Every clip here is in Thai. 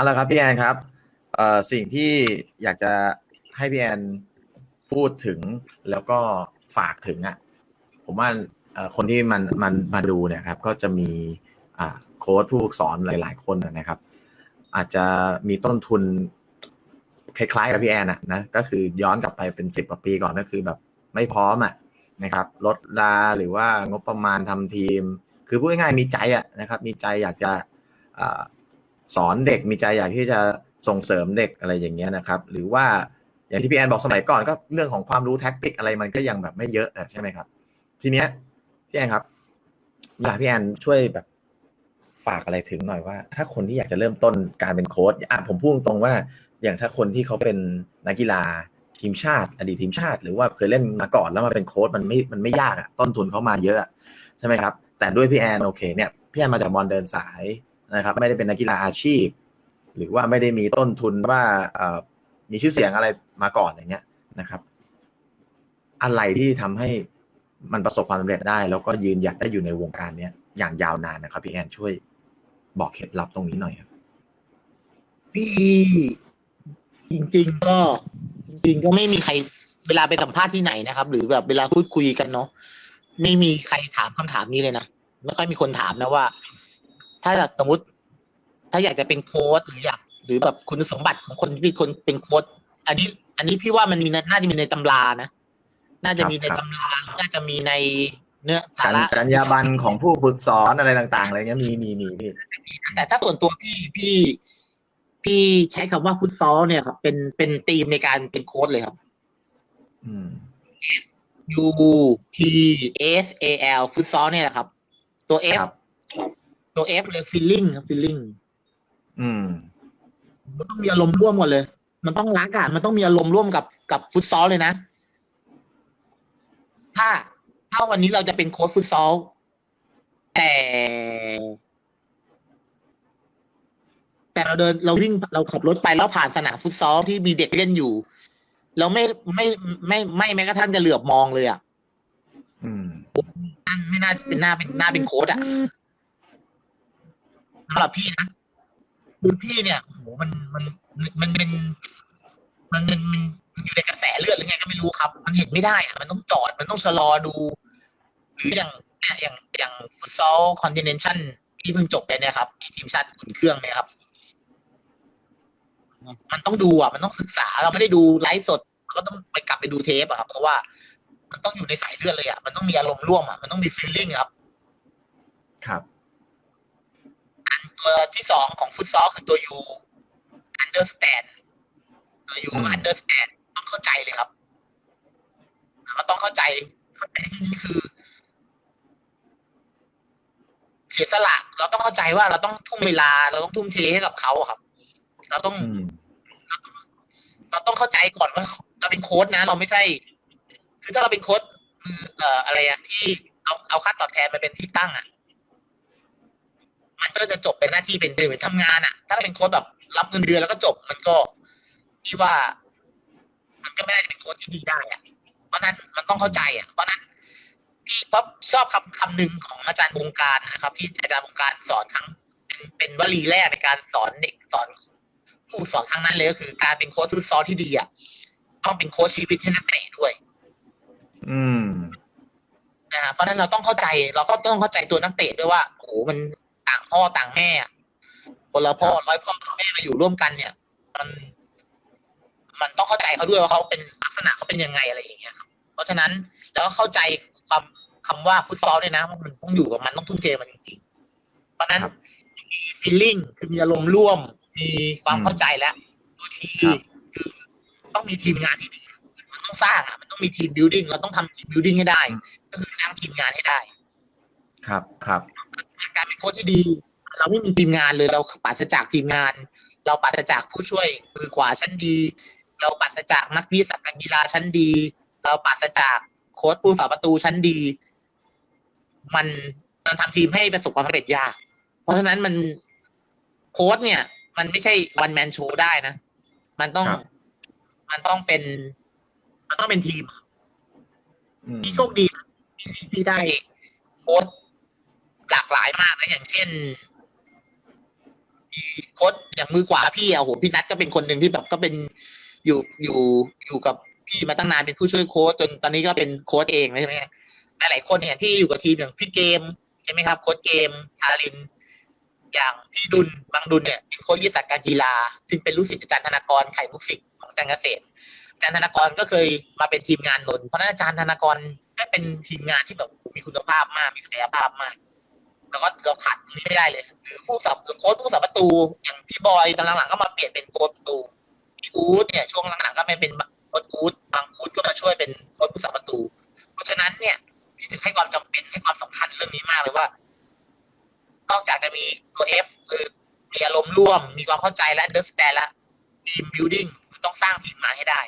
เอาละครับพี่แอนครับเอ่อสิ่งที่อยากจะให้พี่แอนพูดถึงแล้วก็ฝากถึงอะผมว่าคนที่มันมันมาดูเนี่ยครับ ก็จะมีโค้ชผู้ฝึกสอนหลาย ๆ คนนะครับ อาจจะมีต้นทุนคล้าย ๆ กับพี่แอนอะนะก็คือย้อนกลับไปเป็นสิบกว่าปีก่อนก็คือแบบไม่พร้อมอะนะครับลดลาหรือว่างบประมาณทำทีม คือพูดง่ายๆมีใจอะนะครับ มีใจอยากจะ สอนเด็กมีใจอยากที่จะส่งเสริมเด็กอะไรอย่างเงี้ยนะครับ หรือว่าอย่างที่พี่แอนบอกสมัยก่อนก็เรื่องของความรู้แท็กติกอะไรมันก็ยังแบบไม่เยอะอะใช่ไหมครับ ทีเนี้ยพี่แอนครับอยากพี่แอนช่วยแบบฝากอะไรถึงหน่อยว่า ถ้าคนที่อยากจะเริ่มต้นการเป็นโค้ชอะผมพูดตรงว่า อย่างถ้าคนที่เขาเป็นนักกีฬาทีมชาติ อดีตทีมชาติ หรือว่าเคยเล่นมาก่อนแล้วมาเป็นโค้ชมันไม่มันไม่ยากอะต้นทุนเขามาเยอะอะใช่ไหมครับ แต่ด้วยพี่แอนโอเคเนี่ยพี่แอนมาจากบอลเดินสาย นะครับไม่ได้เป็นนักกีฬาอาชีพ หรือว่าไม่ได้มีต้นทุนว่าเอ่อมีชื่อเสียงอะไรมาก่อนอย่างเงี้ยนะครับ อะไรที่ทำให้มันประสบความสำเร็จได้ แล้วก็ยืนหยัดได้อยู่ในวงการเนี้ยอย่างยาวนานนะครับพี่แอนช่วยบอกเคล็ดลับตรงนี้หน่อยครับพี่จริง ๆ ก็จริง ๆ ก็ไม่มีใครเวลาไปสัมภาษณ์ที่ไหนนะครับ หรือแบบเวลาพูดคุยกันเนาะไม่มีใครถามคำถามนี้เลยนะไม่ค่อยมีคนถามนะว่า ถ้าสมมติ ถ้าอยากจะเป็นโค้ชหรืออยากหรือแบบคุณสมบัติของคนที่เป็นคนเป็นโค้ชอันนี้ อันนี้พี่ว่ามันมีนะน่าจะมีในตำรานะน่าจะมีในครับตำราน่าจะมีในเนื้อสาการระจรรยาบรรณของผู้ฝึกสอนอะไรต่างๆอะไรเงี้ยมีมีมีพี่แต่ถ้าส่วนตัวพี่พี่ พี่ใช้คำว่าฟุตซอลเนี่ยครับเป็นเป็นธีมในการเป็นโค้ชเลยครับ อืม U T S A L ฟุตซอลเนี่ยแหละครับ ตัว F ครับตัว F เลย feeling ครับ feeling อืมมันต้องมีอารมณ์ร่วมหมดเลย มันต้องรักอะมันต้องมีอารมณ์ร่วมกับกับฟุตซอลเลยนะ ถ้าถ้าวันนี้เราจะเป็นโค้ชฟุตซอลแต่ แต่เราเดินเราวิ่งเราขับรถไปแล้วผ่านสนามฟุตซอลที่มีเด็กเล่นอยู่เราไม่ไม่ไม่ไม่แม้กระทั่งจะเหลือบมองเลยอะอืมนั่นไม่น่าจะเป็นหน้าเป็นหน้าเป็นโค้ดอะ สำหรับพี่นะคือพี่เนี่ยโอ้โหมันมันมันเป็นมันเป็นมันอยู่ในกระแสเลือดหรือไงก็ไม่รู้ครับ มันเห็นไม่ได้อะมันต้องจอดมันต้องชะลอดู หรืออย่างอย่างอย่างฟุตซอลคอนติเนนชั่นที่เพิ่งจบไปเนี่ยครับที่ทีมชาติอุ่นเครื่องเนี่ยครับ มันต้องดูอะ มันต้องศึกษาเราไม่ได้ดูไลฟ์สดก็ต้องไปกลับไปดูเทปอะครับ เพราะว่ามันต้องอยู่ในสายเลือดเลยอะมันต้องมีอารมณ์ร่วมอะมันต้องมีฟีลลิ่งครับ ครับ ตัวที่สองของฟุตซอลคือตัว U understand ตัว U อืม understand ต้องเข้าใจเลยครับเราต้องเข้าใจเข้าใจที่นี่คือ เสียสละเราต้องเข้าใจว่าเราต้องทุ่มเวลา เราต้องทุ่มเทให้กับเขาอะครับ เราต้องอืมเราต้องเข้าใจก่อนว่าเราเป็นโค้ดนะ เราไม่ใช่ คือถ้าเราเป็นโค้ดคือเอ่ออะไรอะที่เอาเอาค่าตอบแทนมาเป็นที่ตั้งอะ มันก็จะจบเป็นหน้าที่เป็นเหมือนทำงานอะถ้าเราเป็นโค้ดแบบรับเงินเดือนแล้วก็จบมันก็ที่ว่า มันก็ไม่ได้เป็นโค้ดที่ดีได้อะเพราะนั้นมันต้องเข้าใจอะเพราะนั้นพี่ป๊อปชอบคำคำหนึ่งของอาจารย์วงการนะครับ ที่อาจารย์วงการสอนครั้งเป็นเป็นวลีแรกในการสอนเด็กสอนผู้สอนครั้งนั้นเลยก็คือการเป็นโค้ชฟุตซอลที่ดีอะต้องเป็นโค้ชชีวิตให้นักเตะด้วย อืมนะฮะเพราะฉะนั้นเราต้องเข้าใจ เราก็ต้องเข้าใจตัวนักเตะด้วยว่าโอ้โหมันต่าง พ่อต่างแม่อะคนละพ่อร้อยพ่อร้อยแม่มาอยู่ร่วมกันเนี่ย มัน มันต้องเข้าใจเขาด้วยว่าเขาเป็นลักษณะเขาเป็นยังไงอะไรอย่างเงี้ยครับเพราะฉะนั้นแล้วก็เข้าใจความคำว่าฟุตซอลด้วยนะว่ามันต้องอยู่กับมันต้องทุ่มเทมันจริงๆเพราะฉะนั้นครับมีฟีลลิ่งคือมีอารมณ์ร่วม มีความอืมเข้าใจแล้วตัวทีครับคือต้องมีทีมงานที่ดีมันต้องสร้างอะมันต้องมีทีมบิวดิ้งเราต้องทำทีมบิวดิ้งให้ได้ ก็คือสร้างทีมงานให้ได้ ครับครับ การเป็นโค้ชที่ดี เราไม่มีทีมงานเลยเราปราศจากทีมงาน เราปราศจากผู้ช่วยมือขวาชั้นดี เราปราศจากนักวิทยาศาสตร์การกีฬาชั้นดี เราปราศจากโค้ชผู้สาประตูชั้นดี มันมันทำทีมให้ประสบความสำเร็จยาก เพราะฉะนั้นมันโค้ชเนี่ย มันไม่ใช่วันแมนโชว์ได้นะ มันต้องครับมันต้องเป็น มันต้องเป็นทีมอืมที่โชคดีนะที่ที่ได้โค้ช หลากหลายมากนะอย่างเช่นมีค้ชอย่างมือขวาพี่อะโหพี่นัทก็เป็นคนหนึ่งที่แบบก็เป็นอยู่อยู่อยู่กับพี่มาตั้งนานเป็นผู้ช่วยโค้ชจนตอนนี้ก็เป็นโค้ชเองใช่ไหมหลายๆคนเนี่ยที่อยู่กับทีมอย่างพี่เกมใช่ไหมครับโค้ชเกมทาริน อย่างพี่ดุลบางดุลเนี่ยเป็นโค้ชวิทยศาสตร์การกีฬาซึ่งเป็นลูกศิษย์อาจารย์ธนากรไข่มุกศิษย์ของอาจารย์เกษตรอาจารย์ธนากรก็เคยมาเป็นทีมงานนนเพราะฉะนั้นอาจารย์ธนากรก็เป็นทีมงานที่แบบมีคุณภาพมากมีศักยภาพมาก แล้วก็เราขัดตรงนี้ไม่ได้เลย หรือผู้สับโค้ชผู้สับประตู อย่างพี่บอยตอนหลังๆก็มาเปลี่ยนเป็นโค้ชประตูพี่อู๊ดเนี่ยช่วงหลังๆก็ไม่เป็นโค้ชอู๊ดบางอู๊ดก็มาช่วยเป็นโค้ชผู้สับประตู เพราะฉะนั้นเนี่ยพี่ถึงให้ความจำเป็นให้ความสำคัญเรื่องนี้มากเลยว่านอกจากจะมีตัว F คือมีอารมณ์ร่วม มีความเข้าใจและ understand และ team building ต้องสร้างทีมงานให้ได้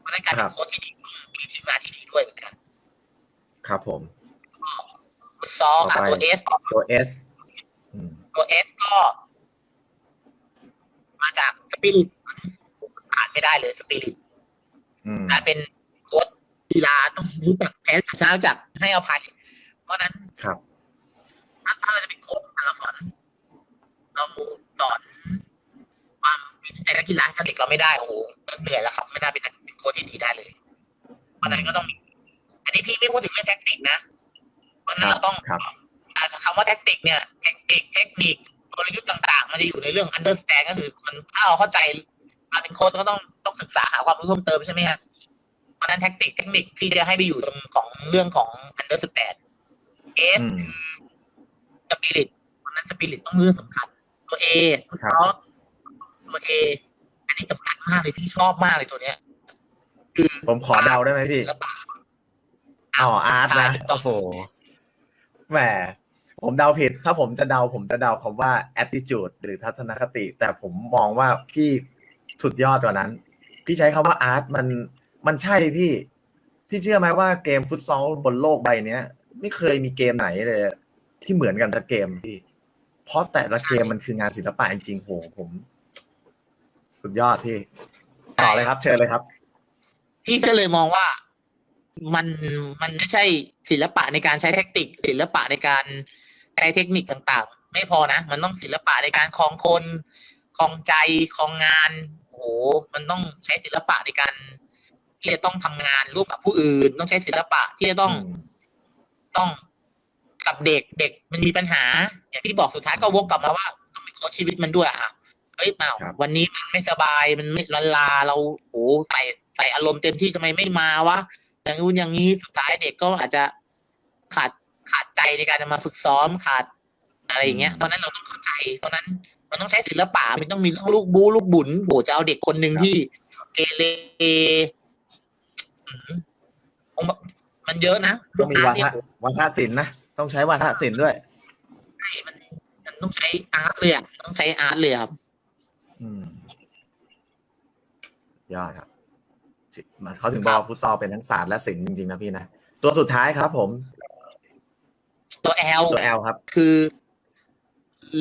เพราะฉะนั้นการเป็นโค้ชที่ดีต้องมีทีมงานที่ดีด้วยเหมือนกัน ครับผม ฟุตซอลกับต่อไปตัว S ตัว S อืมตัว S ก็ มาจากสปิริตอ่านไม่ได้เลยสปิริตอืมการเป็นโค้ชกีฬาต้องรู้จักแพ้ชนะรู้จักให้อภัย เพราะฉะนั้นครับถ้าถ้าเราจะเป็นโค้ชมาราธอนเราสอนความมีใจนักกีฬาให้กับเด็กเราไม่ได้โอ้โหเหนื่อยแล้วครับ ไม่น่าเป็นนักเป็นโค้ชที่ดีได้เลยเพราะฉะนั้นก็ต้องมีอันนี้พี่ไม่พูดถึงเรื่องแท็กติกนะ เพราะฉะนั้นเราต้องครับอ่าคำว่าแท็กติกเนี่ยเทคนิคเทคนิคกลยุทธ์ต่างๆ มันจะอยู่ในเรื่อง understand ก็คือ มันถ้าเราเข้าใจการเป็นโค้ชก็ต้องต้องศึกษาหาความรู้เพิ่มเติมใช่ไหมฮะเพราะฉะนั้นแท็กติกเทคนิคที่จะให้ไปอยู่ตรงของเรื่องของ understand S อืมสปิริตเพราะฉะนั้นสปิริตต้องเรื่องสำคัญ ตัว A ฟุตซอลตัว A อันนี้สำคัญมากเลยพี่ชอบมากเลยตัวเนี้ยคือผมขอเดาได้ไหมพี่ศิลปะอ๋ออาร์ตนะใช่ถูกต้องโอ้โห แหมผมเดาผิด ถ้าผมจะเดาผมจะเดาคำว่า attitude หรือทัศนคติ แต่ผมมองว่าพี่สุดยอดกว่านั้น พี่ใช้คำว่าอาร์ตมันมันใช่พี่ พี่เชื่อไหมว่าเกมฟุตซอลบนโลกใบเนี้ย ไม่เคยมีเกมไหนเลย ที่เหมือนกันสักเกมพี่ เพราะแต่ละเกมมันคืองานศิลปะจริงๆโหผม สุดยอดพี่ ต่อเลยครับ เชิญเลยครับ พี่ก็เลยมองว่า มันมันไม่ใช่ศิลปะในการใช้แท็กติก ศิลปะในการใช้เทคนิคต่างๆ ไม่พอนะ มันต้องศิลปะในการคลองคนคลองใจคลองงานโอ้โหมันต้องใช้ศิลปะในการที่จะต้องทำงานร่วมกับผู้อื่น ต้องใช้ศิลปะที่จะต้องมต้องกับเด็กเด็กมันมีปัญหา อย่างที่บอกสุดท้ายก็วกกลับมาว่าต้องเป็นโค้ชชีวิตมันด้วยอะเฮ้ยเปล่าครับวันนี้มันไม่สบายมันไม่ละลาเราโอ้ใส่ใส่อารมณ์เต็มที่ทำไมไม่มาวะ อย่างนู้นอย่างนี้สุดท้ายเด็กก็อาจจะขาดขาดใจในการจะมาฝึกซ้อมขาดอะไรอย่างเงี้ยอืมตอนนั้นเราต้องเข้าใจ ตอนนั้นมันต้องใช้ศิลปะ มันต้องมีเรื่องลูกบูลูกบุญโหจะเอาเด็กคนหนึ่งครับที่เกเรอืมมันเยอะนะต้องมีวาเนี่ยทะวาทศิลป์นะ ต้องใช้วาทศิลป์ด้วยใช่มันมันต้องใช้อาร์ตเลยอะต้องใช้อาร์ตเลยครับ อืมยอดครับจิมัน เขาถึงบอกฟุตซอลเป็นทั้งศาสตร์และศิลป์จริงๆนะพี่นะ ตัวสุดท้ายครับผม ตัวแอลตัวแอลครับ คือ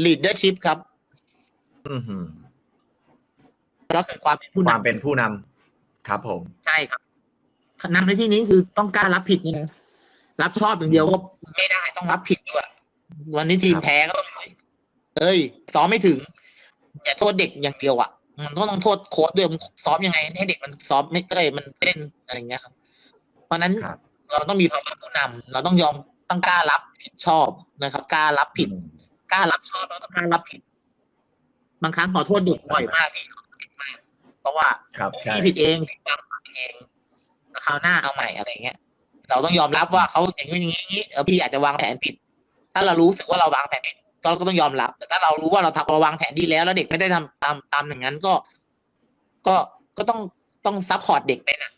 leadership ครับอือก็คือความเป็นผู้ความนำเป็นผู้นำครับ ผม ใช่ครับนำในที่นี้คือต้องกล้ารับผิดนี่นะรับชอบอย่างเดียวก็ไม่ได้ต้องรับผิดด้วยวันนี้ทีมแพ้ก็ต้องเอ้ยซ้อมไม่ถึงอย่าโทษเด็กอย่างเดียวอะ มันก็ต้องโทษโค้ชด้วยมันซ้อมยังไง ให้เด็กมันซ้อมไม่เอ้ยมันเล่นอะไรอย่างเงี้ยครับ เพราะฉะนั้นครับเราต้องมีภาวะผู้นำเราต้องยอมต้องกล้ารับผิดชอบนะครับกล้ารับผิดอืมกล้ารับชอบแล้วต้องกล้ารับผิด บางครั้งขอโทษเด็กบ่อยมากที่ขอโทษเด็กมากเพราะว่าครับใช่พี่ผิดเองพี่วางผิดเองคราวหน้าเอาใหม่อะไรเงี้ย เราต้องยอมรับว่าเขาอย่างนี้อย่างนี้อย่างนี้เออพี่อาจจะวางแผนผิด ถ้าเรารู้สึกว่าเราวางแผนผิด เราก็ต้องยอมรับ แต่ถ้าเรารู้ว่าเราทำเราวางแผนดีแล้วแล้วเด็กไม่ได้ทำตามตามอย่างนั้นก็ ก็ก็ต้องต้องซัพพอร์ตเด็กไปนะ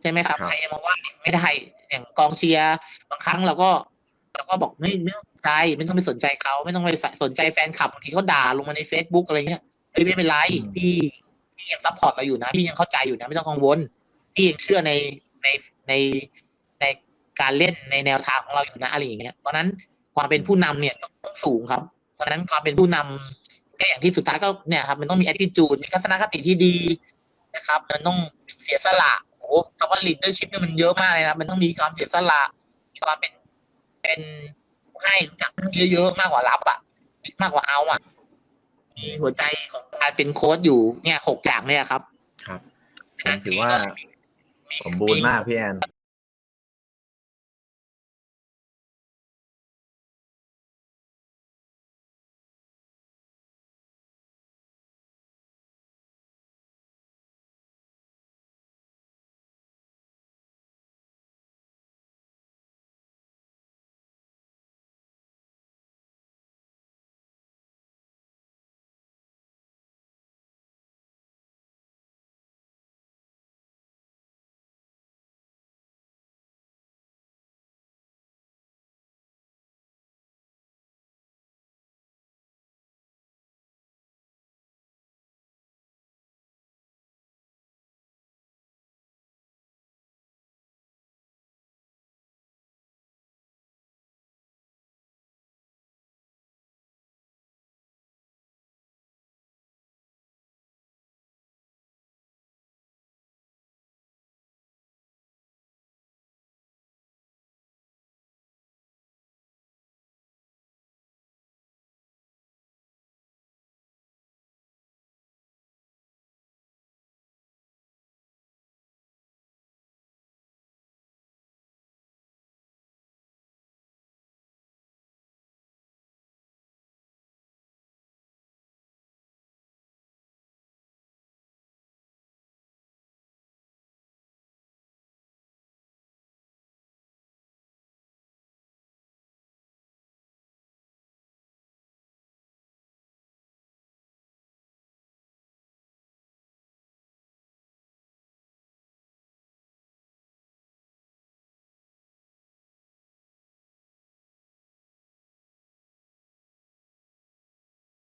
ใช่ไหมครับครับใครจะมาว่าเด็กไม่ได้อย่างกองเชียร์บางครั้งเราก็เราก็บอกไม่ไม่ต้องสนใจ ไม่ต้องไปสนใจเขาไม่ต้องไปสนใจแฟนคลับบางทีเขาด่าลงมาใน Facebook อะไรเงี้ยเฮ้ยไม่เป็นไรพี่พี่ยังซัพพอร์ตเราอยู่นะพี่ยังเข้าใจอยู่นะ ไม่ต้องกังวลพี่ยังเชื่อในในในในการเล่นในแนวทางของเราอยู่นะอะไรอย่างเงี้ยเพราะฉะนั้น ความเป็นผู้นำเนี่ยต้องสูงครับ เพราะฉะนั้นความเป็นผู้นำก็อย่างที่สุดท้ายก็เนี่ยครับ มันต้องมี attitude มีทัศนคติที่ดีนะครับ มันต้องเสียสละโอ้โหคำว่า leadership เนี่ยมันเยอะมากเลยนะมันต้องมีความเสียสละมีความเป็นเป็นให้รู้จักให้เยอะๆมากกว่ารับอะมากกว่าเอาอะมีหัวใจของการเป็นโค้ชอยู่เนี่ยหกอย่างเนี่ยครับ ครับผมถือว่าสมบูรณ์มากพี่แอน